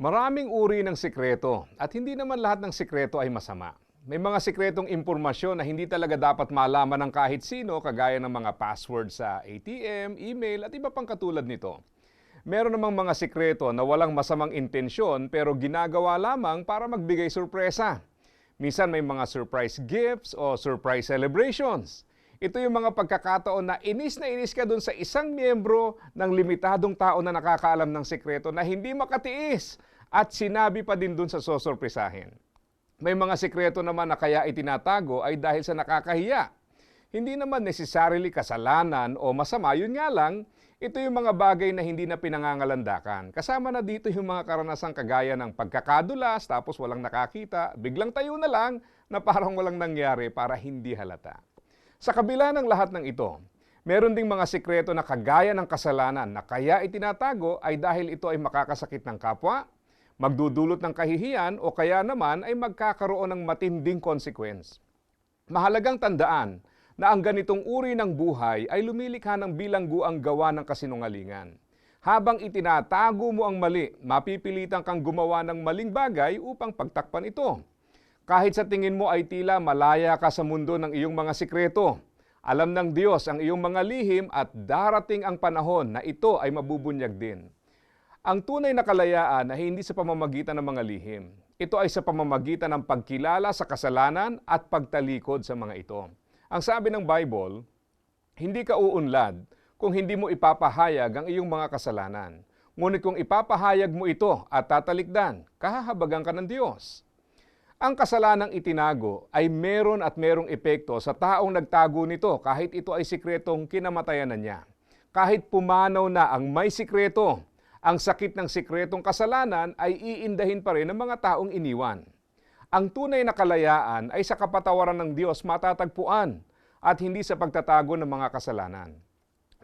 Maraming uri ng sikreto at hindi naman lahat ng sikreto ay masama. May mga sikretong impormasyon na hindi talaga dapat malaman ng kahit sino kagaya ng mga password sa ATM, email at iba pang katulad nito. Meron namang mga sikreto na walang masamang intensyon pero ginagawa lamang para magbigay sorpresa. Minsan may mga surprise gifts o surprise celebrations. Ito yung mga pagkakataon na inis na inis ka dun sa isang miyembro ng limitadong tao na nakakaalam ng sikreto na hindi makatiis at sinabi pa din dun sa sosorpresahin. May mga sikreto naman na kaya itinatago ay dahil sa nakakahiya. Hindi naman necessarily kasalanan o masama, yun nga lang, ito yung mga bagay na hindi na pinangangalandakan. Kasama na dito yung mga karanasang kagaya ng pagkakadulas, tapos walang nakakita, biglang tayo na lang na parang walang nangyari para hindi halata. Sa kabila ng lahat ng ito, meron ding mga sikreto na kagaya ng kasalanan na kaya itinatago ay dahil ito ay makakasakit ng kapwa, magdudulot ng kahihiyan o kaya naman ay magkakaroon ng matinding consequence. Mahalagang tandaan na ang ganitong uri ng buhay ay lumilikha ng bilangguang gawa ng kasinungalingan. Habang itinatago mo ang mali, mapipilitan kang gumawa ng maling bagay upang pagtakpan ito. Kahit sa tingin mo ay tila malaya ka sa mundo ng iyong mga sikreto, alam ng Diyos ang iyong mga lihim at darating ang panahon na ito ay mabubunyag din. Ang tunay na kalayaan ay hindi sa pamamagitan ng mga lihim. Ito ay sa pamamagitan ng pagkilala sa kasalanan at pagtalikod sa mga ito. Ang sabi ng Bible, hindi ka uunlad kung hindi mo ipapahayag ang iyong mga kasalanan. Ngunit kung ipapahayag mo ito at tatalikdan, kahahabagan ka ng Diyos. Ang kasalanang itinago ay meron at merong epekto sa taong nagtago nito kahit ito ay sikretong kinamatayan na niya. Kahit pumanaw na ang may sikreto, ang sakit ng sikretong kasalanan ay iindahin pa rin ng mga taong iniwan. Ang tunay na kalayaan ay sa kapatawaran ng Diyos matatagpuan at hindi sa pagtatago ng mga kasalanan.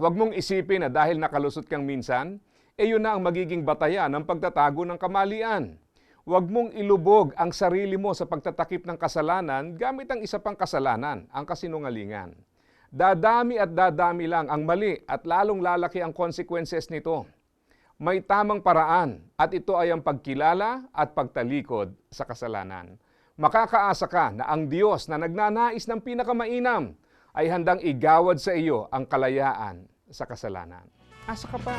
Huwag mong isipin na dahil nakalusot kang minsan, e yun na ang magiging batayan ng pagtatago ng kamalian. Huwag mong ilubog ang sarili mo sa pagtatakip ng kasalanan gamit ang isa pang kasalanan, ang kasinungalingan. Dadami at dadami lang ang mali at lalong lalaki ang consequences nito. May tamang paraan at ito ay ang pagkilala at pagtalikod sa kasalanan. Makakaasa ka na ang Diyos na nagnanais ng pinakamainam ay handang igawad sa iyo ang kalayaan sa kasalanan. Asa ka pa?